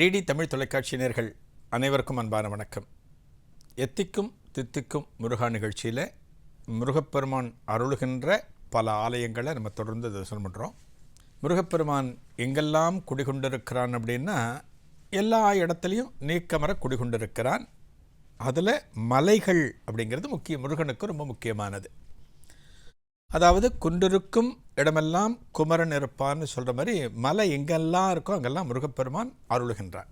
DD Tamil தொலைக்காட்சி நேர்கள் அனைவருக்கும் அன்பான வணக்கம். எத்திக்கும் தித்திக்கும் முருகா நிகழ்ச்சியில் முருகப்பெருமான் அருளுகின்ற பல ஆலயங்களை நம்ம தொடர்ந்து தரிசனம் பண்ணுறோம் முருகப்பெருமான் எங்கெல்லாம் குடிகொண்டிருக்கிறான் அப்படின்னா எல்லா இடத்துலையும் நீக்கமர குடிகொண்டிருக்கிறான். அதில் மலைகள் அப்படிங்கிறது முக்கிய முருகனுக்கு ரொம்ப முக்கியமானது. அதாவது குன்றிருக்கும் இடமெல்லாம் குமரன் இருப்பான்னு சொல்கிற மாதிரி மலை எங்கெல்லாம் இருக்கோ அங்கெல்லாம் முருகப்பெருமான் அருளுகின்றார்.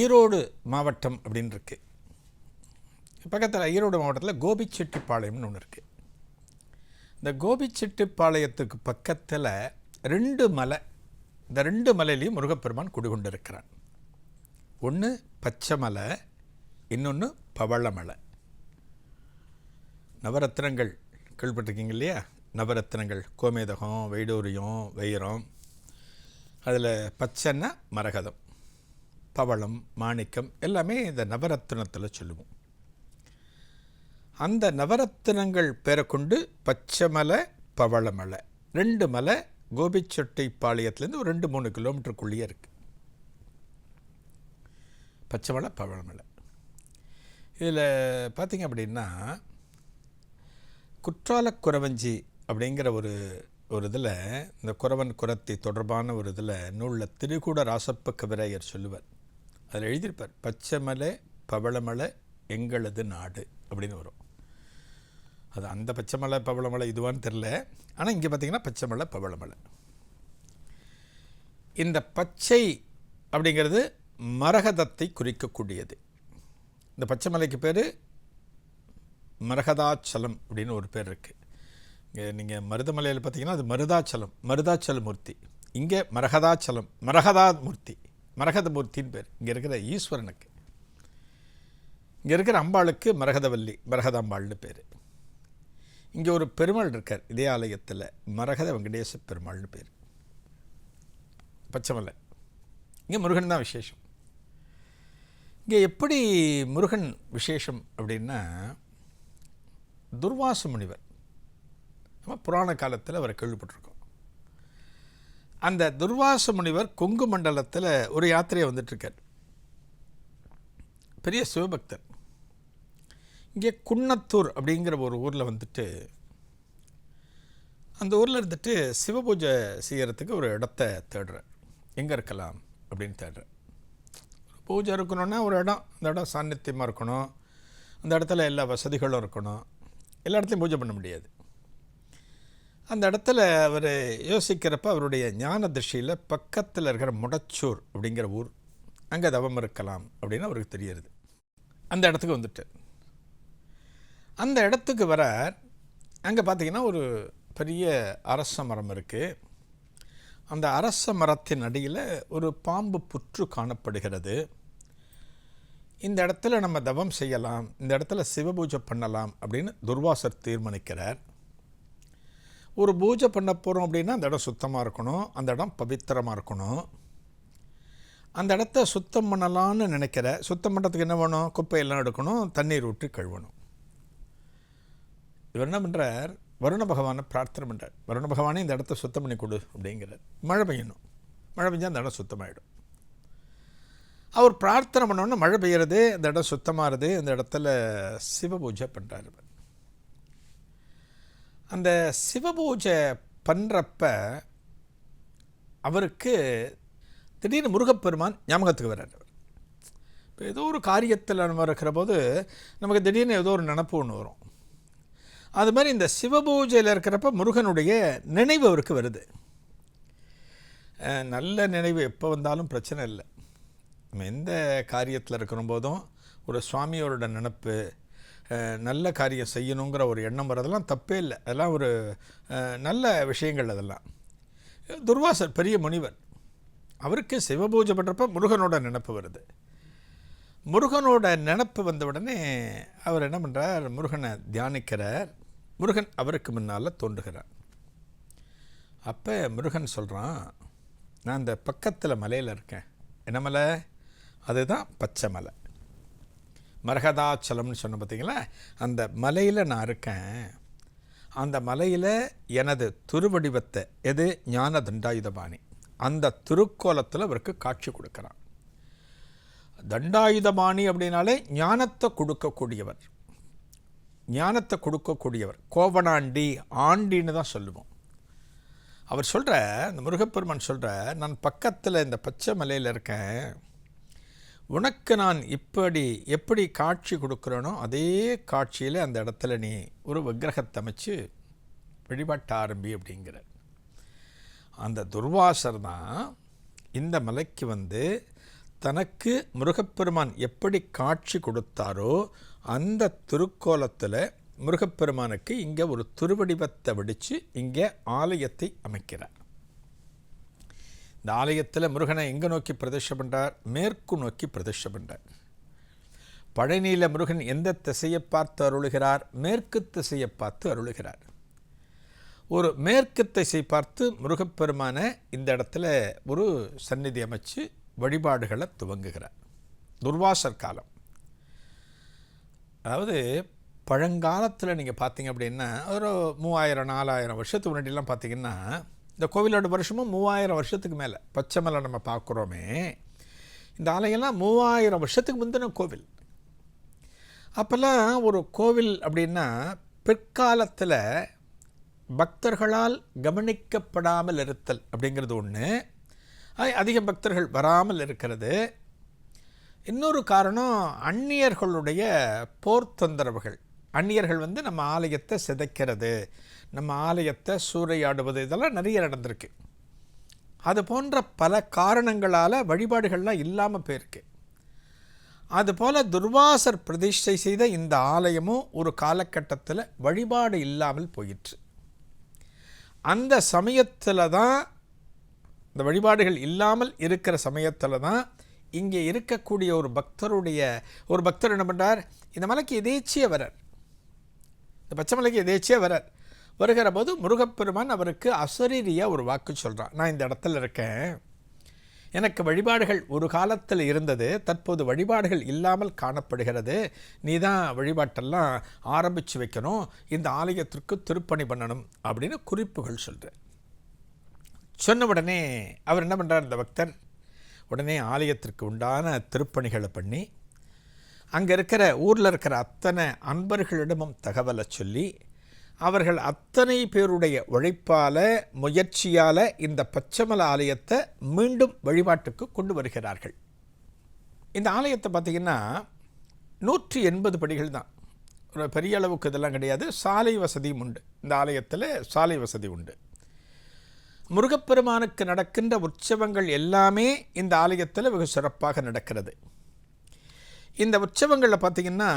ஈரோடு மாவட்டம் அப்படின்னு இருக்கு. பக்கத்தில் ஈரோடு மாவட்டத்தில் கோபிச்செட்டிப்பாளையம்னு ஒன்று இருக்குது இந்த கோபிச்செட்டிப்பாளையத்துக்கு பக்கத்தில் ரெண்டு மலை இந்த ரெண்டு மலையிலையும் முருகப்பெருமான் குடிகொண்டிருக்கிறான் ஒன்று பச்சை மலை இன்னொன்று பவளமலை. நவரத்னங்கள். கேள்விப்பட்டிருக்கீங்க இல்லையா? நவரத்னங்கள். கோமேதகம் வைடூரியம் வைரம். அதில் பச்சைன்னா மரகதம். பவளம் மாணிக்கம் எல்லாமே இந்த நவரத்தினத்தில் சொல்லுவோம். அந்த நவரத்தினங்கள் பேரை கொண்டு பச்சை மலை பவளமலை ரெண்டு மலை கோபிச்செட்டிப்பாளையத்துலேருந்து ஒரு ரெண்டு மூணு கிலோமீட்டருக்குள்ளேயே இருக்குது பச்சை மலை பவளமலை இதில் பார்த்திங்க அப்படின்னா குற்றால குறவஞ்சி அப்படிங்கிற ஒரு ஒரு இதில் இந்த குறவன் குரத்தி தொடர்பான ஒரு இதில் நூலில் திருக்கூட ராசப்ப கவிராயர் சொல்லுவார். அதில் எழுதியிருப்பார் பச்சைமலை பவளமலை எங்களது நாடு அப்படின்னு வரும். அது அந்த பச்சைமலை பவளமலை இதுவான்னு தெரில. ஆனால் இங்கே பார்த்தீங்கன்னா பச்சைமலை பவளமலை. இந்த பச்சை அப்படிங்கிறது மரகதத்தை குறிக்கக்கூடியது. இந்த பச்சை மலைக்கு பேர் மரகதாச்சலம் அப்படின்னு ஒரு பேர் இருக்குது இங்கே நீங்கள் மருதமலையில் பார்த்தீங்கன்னா அது மருதாச்சலம் மருதாச்சல மூர்த்தி இங்கே மரகதாச்சலம் மரகதா மூர்த்தி மரகத மூர்த்தின்னு பேர். இங்கே இருக்கிற ஈஸ்வரனுக்கு. இங்கே இருக்கிற அம்பாளுக்கு மரகதவல்லி மரகதாம்பாள்னு பேர். இங்கே ஒரு பெருமாள் இருக்கார் இதே ஆலயத்தில் மரகத வெங்கடேச பெருமாள்னு பேர். பச்சைமலை. இங்கே முருகன் தான் விசேஷம். இங்கே எப்படி முருகன் விசேஷம் அப்படின்னா துர்வாச முனிவர் நம்ம புராண காலத்தில் அவரை கேள்விப்பட்டிருக்கோம். அந்த துர்வாச முனிவர் கொங்கு மண்டலத்தில் ஒரு யாத்திரையை வந்துட்டுருக்கார். பெரிய சிவபக்தர். இங்கே குன்னத்தூர் அப்படிங்கிற ஒரு ஊரில் வந்துட்டு அந்த ஊரில் இருந்துட்டு சிவபூஜை செய்கிறதுக்கு ஒரு இடத்த தேடுறேன் எங்கே இருக்கலாம் அப்படின்னு தேடுறேன் பூஜை இருக்கணும்னா ஒரு இடம் அந்த இடம் சாநித்தியமாக இருக்கணும். அந்த இடத்துல எல்லா வசதிகளும் இருக்கணும். எல்லா இடத்துலையும் பூஜை பண்ண முடியாது. அந்த இடத்துல அவர் யோசிக்கிறப்ப அவருடைய ஞான திருஷ்டியில் பக்கத்தில் இருக்கிற முடச்சூர் அப்படிங்கிற ஊர் அங்கே தவம் இருக்கலாம் அப்படின்னு அவருக்கு தெரியுது. அந்த இடத்துக்கு வந்துட்டு அந்த இடத்துக்கு வர அங்கே பார்த்தீங்கன்னா ஒரு பெரிய அரச மரம் இருக்குது அந்த அரச மரத்தின் அடியில் ஒரு பாம்பு புற்று காணப்படுகிறது. இந்த இடத்துல நம்ம தவம் செய்யலாம் இந்த இடத்துல சிவபூஜை பண்ணலாம் அப்படின்னு துர்வாசர் தீர்மானிக்கிறார். ஒரு பூஜை பண்ண போகிறோம் அப்படின்னா அந்த இடம் சுத்தமாக இருக்கணும் அந்த இடம் பவித்திரமாக இருக்கணும். அந்த இடத்த சுத்தம் பண்ணலான்னு நினைக்கிற சுத்தம் பண்ணுறதுக்கு என்ன வேணும்? குப்பையெல்லாம் எடுக்கணும் தண்ணீர் விட்டு கழுவணும். இவர் என்ன பண்ணுறார் வருண பகவானை பிரார்த்தனை பண்ணுறார் வருண பகவானே இந்த இடத்த சுத்தம் பண்ணி கொடு அப்படிங்கிறார். மழை பெய்யணும். மழை பெஞ்சால் அந்த இடம் சுத்தமாகிடும் அவர் பிரார்த்தனை பண்ணோன்னே மழை பெய்யறது இந்த இடம் சுத்தமாகிறது இந்த இடத்துல சிவபூஜை பண்ணுறாரு அந்த சிவபூஜை பண்ணுறப்ப அவருக்கு திடீர்னு முருகப்பெருமான் ஞாபகத்துக்கு வர்றார் இப்போ ஏதோ ஒரு காரியத்தில் நம்ம இருக்கிற போது நமக்கு திடீர்னு ஏதோ ஒரு நினப்பு ஒன்று வரும். அது மாதிரி இந்த சிவபூஜையில் இருக்கிறப்ப முருகனுடைய நினைவு அவருக்கு வருது. நல்ல நினைவு எப்போ வந்தாலும் பிரச்சனை இல்லை. நம்ம எந்த காரியத்தில் இருக்கிற போதும் ஒரு சுவாமியோட நினப்பு நல்ல காரியம் செய்யணுங்கிற ஒரு எண்ணம் வரதெல்லாம் தப்பே இல்லை. அதெல்லாம் ஒரு நல்ல விஷயங்கள் அதெல்லாம். துர்வாசர் பெரிய முனிவர் அவருக்கு சிவபூஜை பண்ணுறப்ப முருகனோட நினப்பு வருது. முருகனோட நினப்பு வந்த உடனே அவர் என்ன பண்ணுறார் முருகனை தியானிக்கிறார். முருகன் அவருக்கு முன்னால் தோன்றுகிறார். அப்போ முருகன் சொல்கிறான் நான் இந்த பக்கத்தில் மலையில் இருக்கேன். என்ன மலை? அதுதான் பச்சை மலை. மரகதாச்சலம்னு சொன்ன பார்த்தீங்களா? அந்த மலையில் நான் இருக்கேன். அந்த மலையில் எனது துருவடிவத்தை எது? ஞான தண்டாயுதபாணி. அந்த திருக்கோலத்தில் அவருக்கு காட்சி கொடுக்குறான். தண்டாயுதபாணி அப்படின்னாலே ஞானத்தை கொடுக்கக்கூடியவர். ஞானத்தை கொடுக்கக்கூடியவர். கோவனாண்டி ஆண்டின்னு தான் சொல்லுவோம். அவர் சொல்கிற இந்த முருகப்பெருமான் சொல்கிற நான் பக்கத்தில் இந்த பச்சை மலையில் இருக்கேன். உனக்கு நான் இப்படி எப்படி காட்சி கொடுக்குறேனோ அதே காட்சியில் அந்த இடத்துல நீ ஒரு விக்கிரகத்தை அமைச்சு வழிபாட்ட ஆரம்பி அப்படிங்கிற. அந்த துர்வாசர் தான் இந்த மலைக்கு வந்து தனக்கு முருகப்பெருமான் எப்படி காட்சி கொடுத்தாரோ அந்த திருக்கோலத்தில் முருகப்பெருமானுக்கு இங்கே ஒரு திருவடிவத்தை வடித்து இங்கே ஆலயத்தை அமைக்கிறார். இந்த ஆலயத்தில் முருகனை எங்கே நோக்கி பிரதிஷ்டை பண்ணுறார் மேற்கு நோக்கி பிரதிஷ்டை பண்ணுறார் பழனியில் முருகன் எந்த திசையை பார்த்து அருளுகிறார்? மேற்கு திசையை பார்த்து அருளுகிறார். ஒரு மேற்கு திசை பார்த்து முருகப்பெருமானை இந்த இடத்துல ஒரு சந்நிதி அமைச்சு வழிபாடுகளை துவங்குகிறார். துர்வாசர் காலம். அதாவது பழங்காலத்தில் நீங்கள் பார்த்தீங்க அப்படின்னா ஒரு மூவாயிரம் நாலாயிரம் வருஷத்துக்கு முன்னாடிலாம் பார்த்தீங்கன்னா இந்த கோவிலோட வருஷமும் மூவாயிரம் வருஷத்துக்கு மேலே. பச்சைமலை நம்ம பார்க்குறோமே. இந்த ஆலயம்லாம் மூவாயிரம் வருஷத்துக்கு முந்தின கோவில். அப்போல்லாம் ஒரு கோவில் அப்படின்னா பிற்காலத்தில் பக்தர்களால் கவனிக்கப்படாமல் இருத்தல் அப்படிங்கிறது ஒன்று அதிக பக்தர்கள் வராமல் இருக்கிறது. இன்னொரு காரணம் அந்நியர்களுடைய போர் தொந்தரவுகள் அந்நியர்கள் வந்து நம்ம ஆலயத்தை சிதைக்கிறது நம்ம ஆலயத்தை சூறையாடுவது இதெல்லாம் நிறைய நடந்திருக்கு. அது போன்ற பல காரணங்களால் வழிபாடுகள்லாம் இல்லாமல் போயிருக்கு. அதுபோல் துர்வாசர் பிரதிஷ்டை செய்த இந்த ஆலயமும் ஒரு காலகட்டத்தில் வழிபாடு இல்லாமல் போயிற்று. அந்த சமயத்தில் தான் இந்த வழிபாடுகள் இல்லாமல் இருக்கிற சமயத்தில் தான் இங்கே இருக்கக்கூடிய ஒரு பக்தருடைய ஒரு பக்தர் என்ன பண்ணுறார் இந்த மலைக்கு எதேச்சிய வரார் இந்த பச்சை எதேச்சியாக வரார் வருகிற போது முருகப்பெருமான் அவருக்கு அசரீரியாக ஒரு வாக்கு சொல்கிறான் நான் இந்த இடத்துல இருக்கேன். எனக்கு வழிபாடுகள் ஒரு காலத்தில் இருந்தது. தற்போது வழிபாடுகள் இல்லாமல் காணப்படுகிறது. நீ தான் வழிபாட்டெல்லாம் ஆரம்பித்து வைக்கணும். இந்த ஆலயத்திற்கு திருப்பணி பண்ணணும். அப்படின்னு குறிப்புகள் சொல்கிறேன் சொன்ன உடனே அவர் என்ன பண்ணுறார் இந்த பக்தர் உடனே ஆலயத்திற்கு உண்டான திருப்பணிகளை பண்ணி அங்கே இருக்கிற ஊரில் இருக்கிற அத்தனை அன்பர்களிடமும் தகவலை சொல்லி அவர்கள் அத்தனை பேருடைய உழைப்பால் முயற்சியால் இந்த பச்சைமல ஆலயத்தை மீண்டும் வழிபாட்டுக்கு கொண்டு வருகிறார்கள். இந்த ஆலயத்தை பார்த்திங்கன்னா நூற்றி எண்பது படிகள் தான். ஒரு பெரிய அளவுக்கு இதெல்லாம் கிடையாது. சாலை வசதியும் உண்டு. இந்த ஆலயத்தில் சாலை வசதி உண்டு. முருகப்பெருமானுக்கு நடக்கின்ற உற்சவங்கள் எல்லாமே இந்த ஆலயத்தில் வெகு சிறப்பாக நடக்கிறது. இந்த உற்சவங்களில் பார்த்திங்கன்னா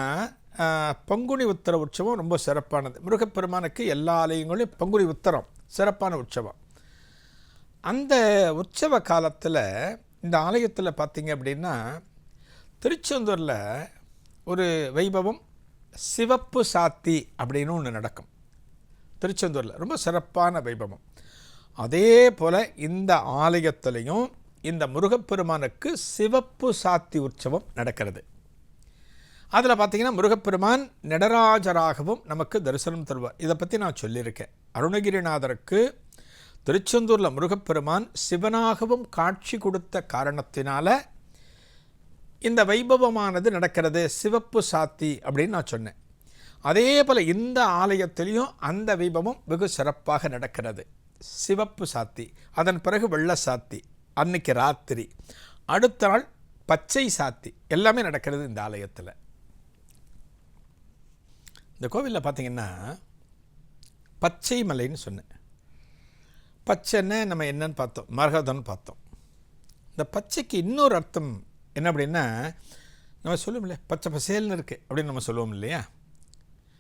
பங்குனி உத்தர உற்சவம் ரொம்ப சிறப்பானது. முருகப்பெருமானுக்கு எல்லா ஆலயங்களையும் பங்குனி உத்தரம் சிறப்பான உற்சவம். அந்த உற்சவ காலத்தில் இந்த ஆலயத்தில் பார்த்திங்க அப்படின்னா திருச்செந்தூரில் ஒரு வைபவம் சிவப்பு சாத்தி அப்படின்னு ஒன்று நடக்கும். திருச்செந்தூரில் ரொம்ப சிறப்பான வைபவம். அதே போல் இந்த ஆலயத்திலையும் இந்த முருகப்பெருமானுக்கு சிவப்பு சாத்தி உற்சவம் நடக்கிறது. அதில் பார்த்தீங்கன்னா முருகப்பெருமான் நடராஜராகவும் நமக்கு தரிசனம் தருவார். இதை பற்றி நான் சொல்லியிருக்கேன். அருணகிரிநாதருக்கு திருச்செந்தூரில் முருகப்பெருமான் சிவனாகவும் காட்சி கொடுத்த காரணத்தினால இந்த வைபவமானது நடக்கிறது. சிவப்பு சாத்தி அப்படின்னு நான் சொன்னேன். அதே போல் இந்த ஆலயத்திலையும் அந்த வைபவம் வெகு சிறப்பாக நடக்கிறது. சிவப்பு சாத்தி அதன் பிறகு வெள்ள சாத்தி அன்னைக்கு ராத்திரி அடுத்த நாள் பச்சை சாத்தி எல்லாமே நடக்கிறது இந்த ஆலயத்தில். இந்த கோவிலில் பார்த்தீங்கன்னா பச்சை மலைன்னு சொன்னேன். பச்சைன்னு நம்ம என்னன்னு பார்த்தோம் மரகதம்னு பார்த்தோம். இந்த பச்சைக்கு இன்னொரு அர்த்தம் என்ன அப்படின்னா நம்ம சொல்லுவோம்ல பச்சை பசேல்னு இருக்குது அப்படின்னு நம்ம சொல்லுவோம் இல்லையா?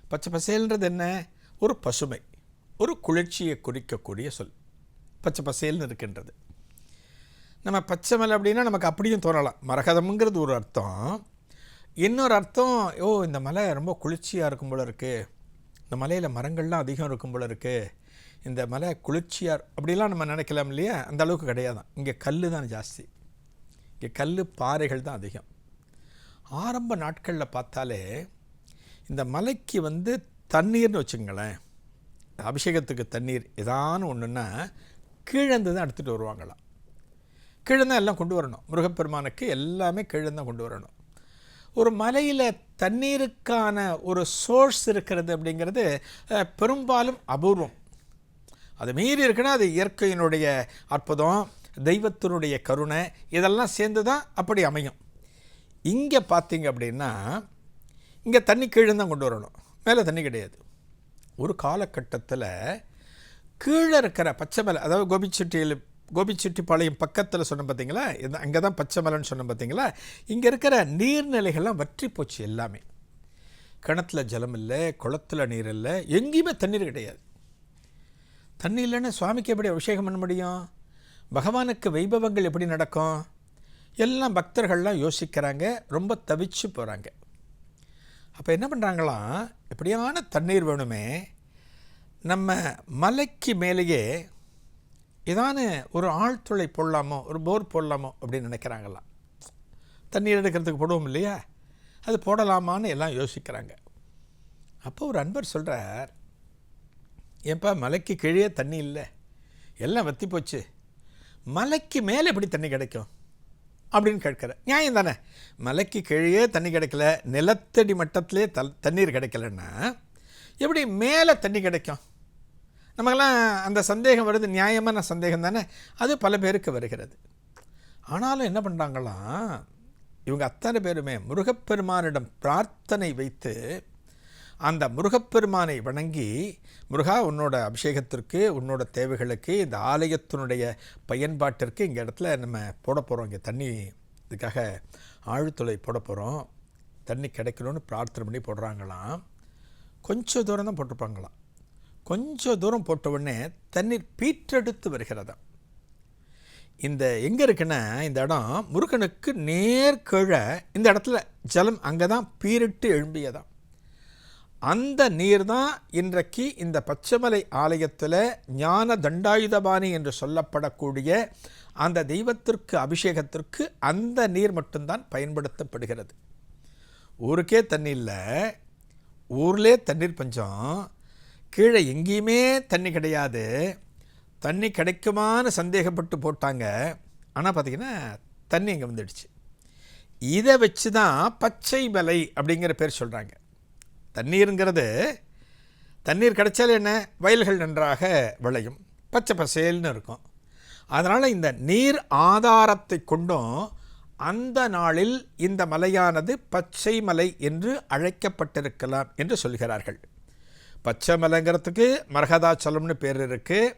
பச்சை பசேல்ன்றது என்ன? ஒரு பசுமை ஒரு குளிர்ச்சியை குறிக்கக்கூடிய சொல். பச்சை பசேல்னு இருக்கின்றது. நம்ம பச்சை மலை அப்படின்னா நமக்கு அப்படியும் தோணலாம். மரகதம்ங்கிறது ஒரு அர்த்தம். இன்னொரு அர்த்தம் ஓ இந்த மலை ரொம்ப குளிர்ச்சியாக இருக்கும் போல இருக்குது இந்த மலையில் மரங்கள்லாம் அதிகம் இருக்கும் போல இருக்குது இந்த மலை குளிர்ச்சியாக அப்படிலாம் நம்ம நினைக்கலாம் இல்லையா? அந்த அளவுக்கு கிடையாதான் இங்கே கல் தான் ஜாஸ்தி. இங்கே கல் பாறைகள் தான் அதிகம். ஆரம்ப நாட்களில் பார்த்தாலே இந்த மலைக்கு வந்து தண்ணீர்னு வச்சுங்களேன் அபிஷேகத்துக்கு தண்ணீர் ஏதானு ஒன்றுன்னா கீழேந்து தான் எடுத்துகிட்டு வருவாங்களாம். கீழே எல்லாம் கொண்டு வரணும். முருகப்பெருமானுக்கு எல்லாமே கீழே தான் கொண்டு வரணும். ஒரு மலையில் தண்ணீருக்கான ஒரு சோர்ஸ் இருக்கிறது அப்படிங்கிறது பெரும்பாலும் அபூர்வம். அது மீறி இருக்குன்னா அது இயற்கையினுடைய அற்புதம் தெய்வத்தினுடைய கருணை இதெல்லாம் சேர்ந்து தான் அப்படி அமையும். இங்கே பார்த்தீங்க அப்படின்னா இங்கே தண்ணி கீழே தான் கொண்டு வரணும். மேலே தண்ணி கிடையாது. ஒரு காலகட்டத்தில் கீழே இருக்கிற பச்சை மலை அதாவது கோபிச்செட்டியில் கோபிச்செட்டிப்பாளையம் பக்கத்தில் சொன்னேன் பார்த்தீங்களா இது அங்கே தான் பச்சை மலைன்னு சொன்னேன் பார்த்தீங்களா இங்கே இருக்கிற நீர்நிலைகள்லாம் வற்றி போச்சு எல்லாமே. கிணத்துல ஜலம் இல்லை குளத்துல நீர் இல்லை எங்கேயுமே தண்ணீர் கிடையாது. தண்ணி இல்லைன்னா சுவாமிக்கு எப்படி அபிஷேகம் பண்ண முடியும்? பகவானுக்கு வைபவங்கள் எப்படி நடக்கும்? எல்லாம் பக்தர்கள்லாம் யோசிக்கிறாங்க ரொம்ப தவிச்சு போகிறாங்க அப்போ என்ன பண்ணுறாங்களாம் எப்படியான தண்ணீர் வேணுமே நம்ம மலைக்கு மேலேயே ஏதான ஒரு ஆழ்துளை போடலாமோ ஒரு போர் போடலாமோ அப்படின்னு நினைக்கிறாங்களாம். தண்ணீர் எடுக்கிறதுக்கு போடுவோம் இல்லையா? அது போடலாமான்னு எல்லாம் யோசிக்கிறாங்க. அப்போ ஒரு அன்பர் சொல்கிறார் ஏன்பா மலைக்கு கீழே தண்ணி இல்லை. எல்லாம் வற்றி போச்சு. மலைக்கு மேலே எப்படி தண்ணி கிடைக்கும்? அப்படின்னு கேட்குற நியாயம் தானே? மலைக்கு கீழே தண்ணி கிடைக்கல நிலத்தடி மட்டத்திலே தல் தண்ணீர் கிடைக்கலன்னா எப்படி மேலே தண்ணி கிடைக்கும்? நமக்கெல்லாம் அந்த சந்தேகம் வருது நியாயமான சந்தேகம் தானே? அது பல பேருக்கு வருகிறது. ஆனாலும் என்ன பண்ணுறாங்களாம் இவங்க அத்தனை பேருமே முருகப்பெருமானிடம் பிரார்த்தனை வைத்து அந்த முருகப்பெருமானை வணங்கி முருகா உன்னோட அபிஷேகத்திற்கு உன்னோட தேவைகளுக்கு இந்த ஆலயத்தினுடைய பயன்பாட்டிற்கு இங்கே இடத்துல நம்ம போட போகிறோம் இங்கே தண்ணி இதுக்காக ஆழ்துளை போட போகிறோம் தண்ணி கிடைக்கணும்னு பிரார்த்தனை பண்ணி போடுறாங்களாம். கொஞ்சம் தூரம் தான் போட்டிருப்பாங்களாம். கொஞ்சம் தூரம் போட்ட உடனே தண்ணீர் பீற்றெடுத்து வருகிறதா. இந்த எங்கே இருக்குன்னா இந்த இடம் முருகனுக்கு நேர் கீழே இந்த இடத்துல ஜலம் அங்கே தான் பீரிட்டு எழும்பியதாம். அந்த நீர் தான் இன்றைக்கு இந்த பச்சைமலை ஆலயத்தில் ஞான தண்டாயுதபாணி என்று சொல்லப்படக்கூடிய அந்த தெய்வத்திற்கு அபிஷேகத்திற்கு அந்த நீர் மட்டும்தான் பயன்படுத்தப்படுகிறது. ஊருக்கே தண்ணி இல்லை. ஊர்லே தண்ணீர் பஞ்சம். கீழே எங்கேயுமே தண்ணி கிடையாது. தண்ணி கிடைக்குமான்னு சந்தேகப்பட்டு போட்டாங்க. ஆனால் பார்த்தீங்கன்னா தண்ணி இங்கே வந்துடுச்சு. இதை வச்சு தான் பச்சை மலை அப்படிங்கிற பேர் சொல்கிறாங்க தண்ணீருங்கிறது தண்ணீர் கிடைச்சால் என்ன? வயல்கள் நன்றாக விளையும். பச்சை பசேல்னு இருக்கும். அதனால் இந்த நீர் ஆதாரத்தை கொண்டும் அந்த நாளில் இந்த மலையானது பச்சை மலை என்று அழைக்கப்பட்டிருக்கலாம் என்று சொல்கிறார்கள். பச்சை மலைங்கிறதுக்கு மரகதாச்சலம்னு பேர் இருக்குது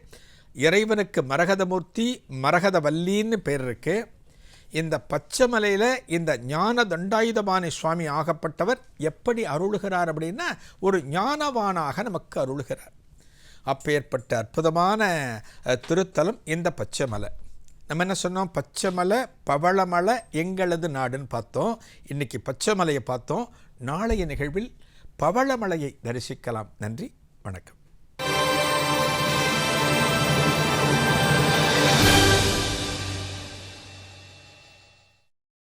இறைவனுக்கு மரகதமூர்த்தி மரகதவல்லின்னு பேர் இருக்குது இந்த பச்சை மலையில் இந்த ஞான தண்டாயுதபாணி சுவாமி ஆகப்பட்டவர் எப்படி அருளுகிறார் அப்படின்னா ஒரு ஞானவானாக நமக்கு அருளுகிறார். அப்பேற்பட்ட அற்புதமான திருத்தலம் இந்த பச்சை மலை. நம்ம என்ன சொன்னோம்? பச்சை மலை பவளமலை எங்களது நாடுன்னு பார்த்தோம். இன்றைக்கி பச்சை மலையை பார்த்தோம். நாளைய நிகழ்வில் பவளமலையை தரிசிக்கலாம். நன்றி. வணக்கம்.